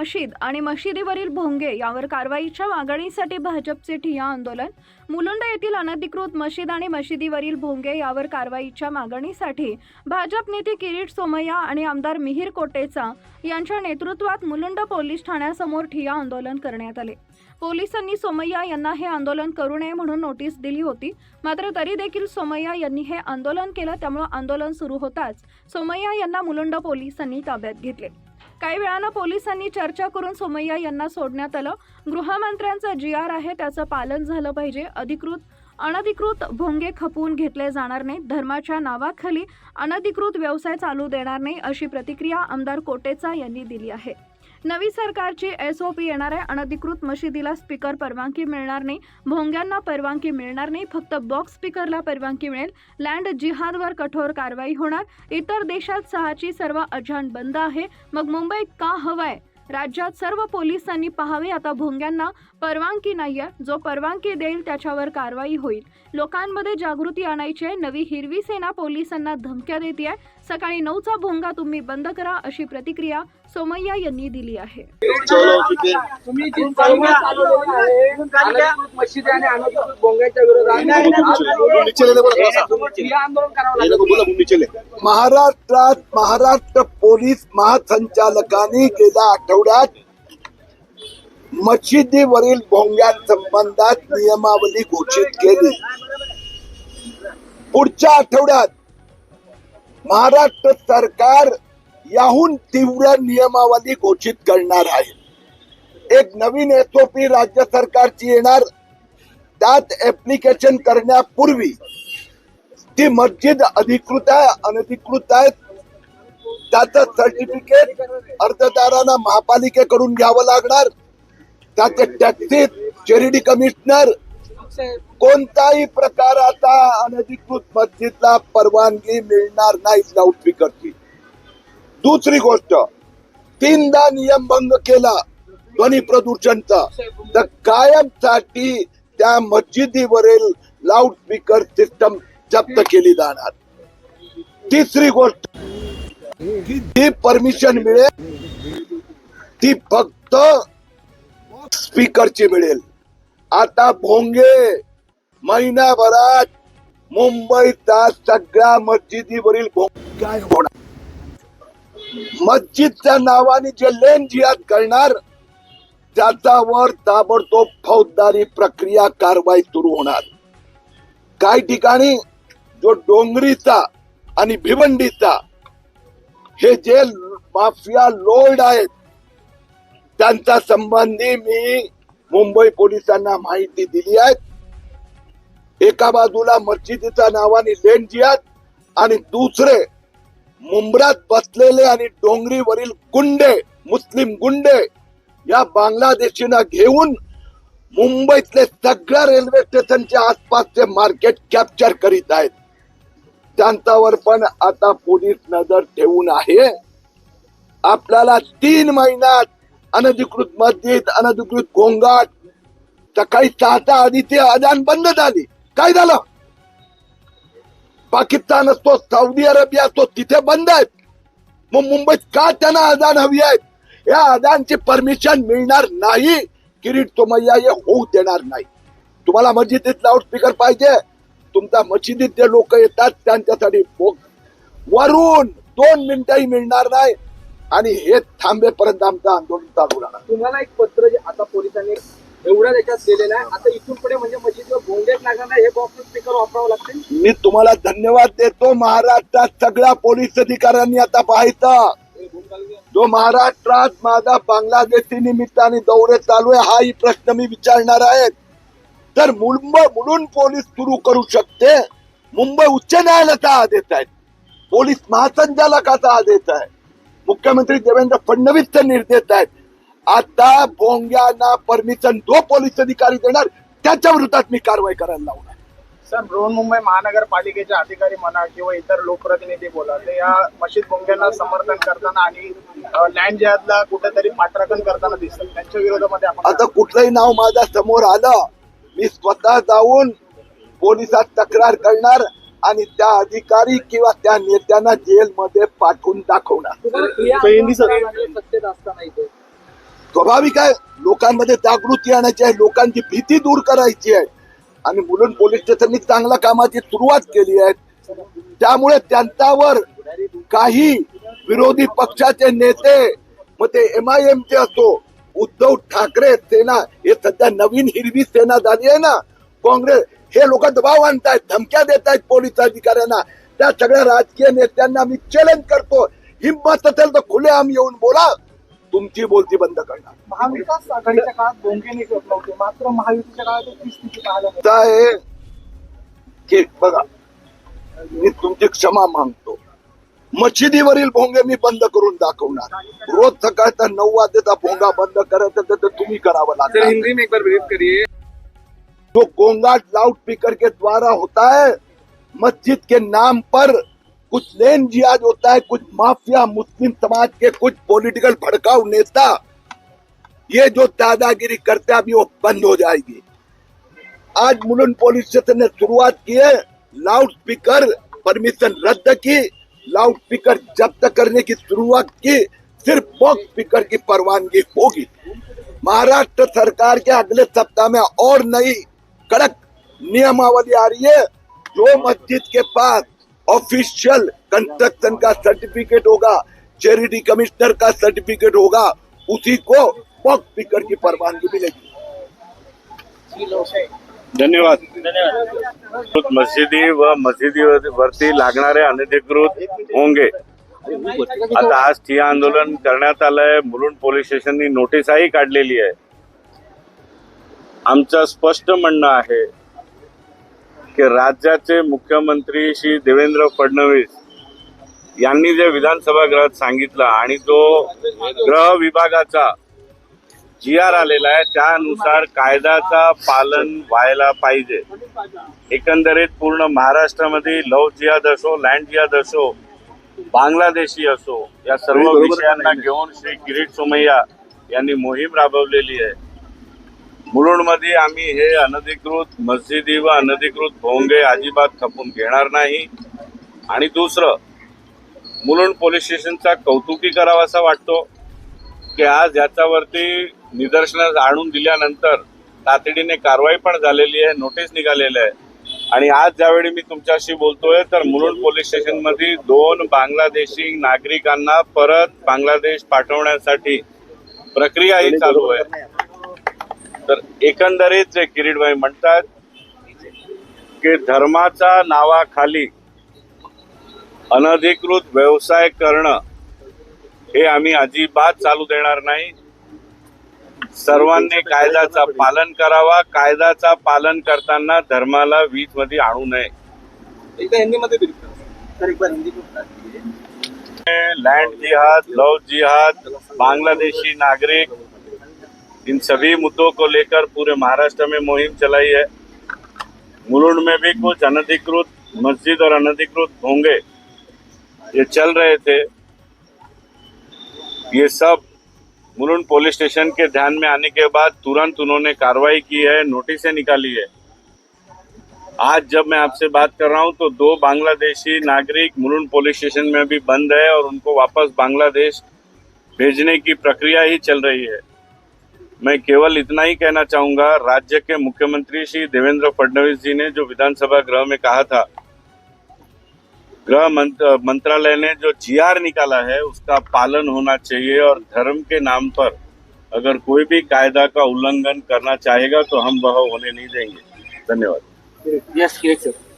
मशीद आणि मशिदीवरील भोंगे यावर कारवाईच्या मागणीसाठी भाजपचे ठिय्या आंदोलन. मुलुंड येथील अनधिकृत मशीद आणि मशिदीवरील भोंगे यावर कारवाईच्या मागणीसाठी भाजप नेते किरीट सोमय्या आणि आमदार मिहीर कोटेचा यांच्या नेतृत्वात मुलुंड पोलीस ठाण्यासमोर ठिय्या आंदोलन करण्यात आले. पोलिसांनी सोमय्या यांना हे आंदोलन करू नये म्हणून नोटीस दिली होती. मात्र तरी देखील सोमय्या यांनी हे आंदोलन केलं त्यामुळे आंदोलन सुरू होताच सोमय्या यांना मुलुंड पोलिसांनी ताब्यात घेतले. काही वेळानं पोलिसांनी चर्चा करून सोमय्या यांना सोडण्यात आलं. गृहमंत्र्यांचं जी आर आहे त्याचं पालन झालं पाहिजे. अधिकृत अनधिकृत भोंगे खपवून घेतले जाणार नाही धर्माच्या नावाखाली अनधिकृत व्यवसाय चालू देणार नाही अशी प्रतिक्रिया आमदार कोटेचा यांनी दिली आहे. नवी सरकारची एस ओ पी येणार आहे अनधिकृत मशिदीला स्पीकर परवानगी मिळणार नाही. भोंग्यांना परवानगी मिळणार नाही. फक्त बॉक्स स्पीकरला परवानगी मिळेल. लँड जिहादवर कठोर कारवाई होणार. इतर देशात सहाची सर्व अजान बंद आहे. मग मुंबईत का हवाय? राज्यात सर्व पोलिसांनी पाहावे. आता भोंग्यांना परवानगी नाहीये. जो परवानगी देईल त्याच्यावर कारवाई होईल. लोकांमध्ये जागृती आणायची आहे. नवी हिरवी सेना पोलिसांना धमक्या देते आहे सकाळी नऊचा भोंगा तुम्ही बंद करा अशी प्रतिक्रिया सोमय्या यांनी दिली आहे. आहे। हे महाराष्ट्रात महाराष्ट्र पोलीस महासंचालकांनी गेल्या आठवड्यात मशिदीवरील भोंग्यांसंबंधात नियमावली घोषित केली. पुढच्या आठवड्यात महाराष्ट्र सरकार याहून तीव्र नियमावली घोषित करणार आहे. एक नवीन एसओपी राज्य सरकारची येणार. त्यात ऍप्लिकेशन करण्यापूर्वी ती मस्जिद अधिकृत आहे अनधिकृत आहे. त्याचं सर्टिफिकेट अर्जदारांना महापालिकेकडून घ्यावं लागणार. त्याचे टॅक्सी चेरिटी कमिशनर कोणताही प्रकाराचा अनधिकृत मस्जिदला परवानगी मिळणार नाही लाऊडस्पीकरची दुसरी गोष्ट तीनदा नियमभंग केला ध्वनी प्रदूषणचा तर कायमसाठी त्या मस्जिदीवरील लाऊडस्पीकर सिस्टम जप्त केली जाणार. तिसरी गोष्ट जी परमिशन मिळेल ती फक्त स्पीकरची मिळेल. आता भोंगे महिन्याभरात मुंबईचा सगळ्या मस्जिदीवरील काय होणार. मस्जिदच्या नावाने जे लेन जिहाद करणार त्याच्यावर ताबडतोब फौजदारी प्रक्रिया कारवाई सुरू होणार. काही ठिकाणी जो डोंगरीचा आणि भिवंडीचा हे जे माफिया लोल्ड आहेत त्यांच्या संबंधी मी मुंबई पोलिसांना माहिती दिली आहे. एका बाजूला मस्जिदीच्या नावाने लेन जियात आणि दुसरे मुंबरात बसलेले आणि डोंगरीवरील गुंडे मुस्लिम गुंडे या बांगलादेशीना घेऊन मुंबईतले सगळ्या रेल्वे स्टेशनच्या आसपासचे मार्केट कॅप्चर करीत आहेत. त्यांच्यावर पण आता पोलीस नजर ठेवून आहे. आपल्याला तीन महिन्यात अनधिकृत मस्जिद अनधिकृत गोंगाट. सकाळी सहाच्या आधी ते अजान बंद झाली. काय झालं? पाकिस्तान असतो सौदी अरेबिया असतो तिथे बंद आहेत. मग मुंबईत का त्यांना अजान हवी आहेत? या अजानची परमिशन मिळणार नाही. किरीट सोमय्या हे होऊ देणार नाही. तुम्हाला मस्जिदीत लाऊडस्पीकर पाहिजे. तुमच्या मशिदीत जे लोक येतात त्यांच्यासाठी वरून दोन मिनिटही मिळणार नाही. आणि हे थांबेपर्यंत आमचं आंदोलन चालू राहणार. तुम्हाला एक पत्र जे आता पोलिसांनी एवढ्या देशात दिलेलं आहे. आता इथून पुढे म्हणजे मशिदीवर भोंगेच लागणार हे बॉक्स स्पीकर वापरावं लागतील? मी तुम्हाला धन्यवाद देतो. महाराष्ट्रात सगळ्या पोलीस अधिकाऱ्यांनी आता पाहायचं. जो महाराष्ट्रात माझा बांगलादेशी निमित्ताने दौरे चालू आहे हाही प्रश्न मी विचारणार आहे. तर मुंबई मुलून पोलीस सुरू करू शकते. मुंबई उच्च न्यायालयाचा आदेश आहे. पोलीस महासंचालकाचा आदेश आहे. मुख्यमंत्री देवेंद्र फडणवीसचे निर्देश आहेत. आता भोंग्यांना परमिशन जो पोलीस अधिकारी देणार त्याच्या विरोधात मी कारवाई करायला लावणार सर बृहन्मुंबई महानगरपालिकेचे अधिकारी म्हणा किंवा इतर लोकप्रतिनिधी बोला ते या मशीद भोंग्यांना समर्थन करताना आणि लँड जिहादला कुठेतरी पाठराखण करताना दिसतात त्यांच्या विरोधामध्ये आपण आता कुठलंही नाव माझ्यासमोर आलं मी स्वतः जाऊन पोलिसात तक्रार करणार आणि त्या अधिकारी किंवा त्या नेत्यांना जेलमध्ये पाठवून दाखवणार. स्वाभाविक आहे लोकांमध्ये जागृती आणायची आहे लोकांची भीती दूर करायची आहे. आणि मुलुंड पोलीस स्टेशननी चांगल्या कामाची सुरुवात केली आहे. त्यामुळे त्यांच्यावर काही विरोधी पक्षाचे नेते मग ते एम आय एम चे असो उद्धव ठाकरे सेना हे सध्या नवीन हिरवी सेना झाली आहे ना. काँग्रेस हे लोक दबाव आणतायत धमक्या देत आहेत पोलीस अधिकाऱ्यांना. त्या सगळ्या राजकीय नेत्यांना मी चॅलेंज करतो. हिंमत असेल तर खुले आम येऊन बोला. तुमची बोलती बंद करणार. महाविकास आघाडीच्या काळात भोंगे निघत नव्हते. मात्र महायुतीच्या काळात स्थिती पाहायला आहे की बघा मी तुमची क्षमा मागतो. मशिदीवरील भोंगे मी बंद करून दाखवणार. रोज सकाळचा नऊ वाजेचा भोंगा बंद करायचा तर ते तुम्ही करावं लागेल हिंदी में एक बार ब्रीफ करिए. जो गोंगाट लाउड स्पीकर के द्वारा होता है, मस्जिद के नाम पर कुछ लेन जियाज होता है, कुछ माफिया, मुस्लिम समाज के कुछ पॉलिटिकल भड़काऊ नेता, ये जो दादागिरी करते अभी वो बंद हो जाएगी। आज मुलन पुलिस स्टेशन ने शुरुआत की है, लाउड स्पीकर परमिशन रद्द की, लाउड स्पीकर जब्त करने की शुरुआत की, सिर्फ़ बॉक्स स्पीकर की परवानगी होगी। महाराष्ट्र सरकार के अगले सप्ताह में और नई कड़क नियमावली आ रही है। जो मस्जिद के पास ऑफिशियल कंस्ट्रक्शन का सर्टिफिकेट होगा चैरिटी कमिश्नर का सर्टिफिकेट होगा उसी को बॉक्स स्पीकर की परवानगी मिलेगी। धन्यवाद। मशिदी व मशिदीवरती लागणारे अनधिकृत होंगे। आता आज ठिय्या आंदोलन करण्यात आलंय मुलुंड पोलीस स्टेशननी नोटीसही काढलेली आहे. आमचं स्पष्ट म्हणणं आहे की राज्याचे मुख्यमंत्री श्री देवेंद्र फडणवीस यांनी जे विधानसभा गृहात सांगितलं आणि जो गृह विभागाचा जी आर आलेला आहे त्यानुसार कायद्याचा पालन व्हायला पाहिजे. एकंदरीत पूर्ण महाराष्ट्रामध्ये लव जिहाद असो लँड जिहाद असो बांगलादेशी असो या सर्व विषयांना घेऊन श्री किरीट सोमय्या यांनी मोहीम राबवलेली आहे. मुलुंडमध्ये आम्ही हे अनधिकृत मस्जिदी व अनधिकृत भोंगे अजिबात खपून घेणार नाही. आणि दुसरं मुलुंड पोलीस स्टेशनचा कौतुकी करावा असा वाटतो की आज याच्यावरती निदर्शनास आणून दिल्यानंतर तातडीने कारवाई पण झालेली आहे नोटीस निघालेली आहे. आणि आज ज्यावेळी मी तुमच्याशी बोलतोय तर मुलुंड पोलीस स्टेशनमध्ये दोन बांगलादेशी नागरिकांना परत बांगलादेश पाठवण्यासाठी प्रक्रियाही चालू आहे. तर एकंदरीत जे किरीटभाई म्हणतात की धर्माच्या नावाखाली अनधिकृत व्यवसाय करणं हे आम्ही अजिबात चालू देणार नाही. सर्वांनी कायद्याचा पालन करावा. कायद्याचा पालन करताना धर्माला वीजमध्ये आणू नये. लैंड जिहाद लव जिहाद बांग्लादेशी नागरिक इन सभी मुद्दों को लेकर पूरे महाराष्ट्र में मुहिम चलाई है। मुलुंड में भी कुछ अनधिकृत मस्जिद और अनधिकृत होंगे। ये चल रहे थे। ये सब मुलुंड पुलिस स्टेशन के ध्यान में आने के बाद तुरंत उन्होंने कार्रवाई की है, नोटिसें निकाली है। आज जब मैं आपसे बात कर रहा हूँ तो दो बांग्लादेशी नागरिक मुलुंड पुलिस स्टेशन में भी बंद है और उनको वापस बांग्लादेश भेजने की प्रक्रिया ही चल रही है। मैं केवल इतना ही कहना चाहूँगा, राज्य के मुख्यमंत्री श्री देवेंद्र फडणवीस जी ने जो विधानसभा गृह में कहा था, गृह मंत- मंत्रालय ने जो जीआर निकाला है, उसका पालन होना चाहिए और धर्म के नाम पर अगर कोई भी कायदा का उल्लंघन करना चाहेगा तो हम वह होने नहीं देंगे। धन्यवाद। Yes sir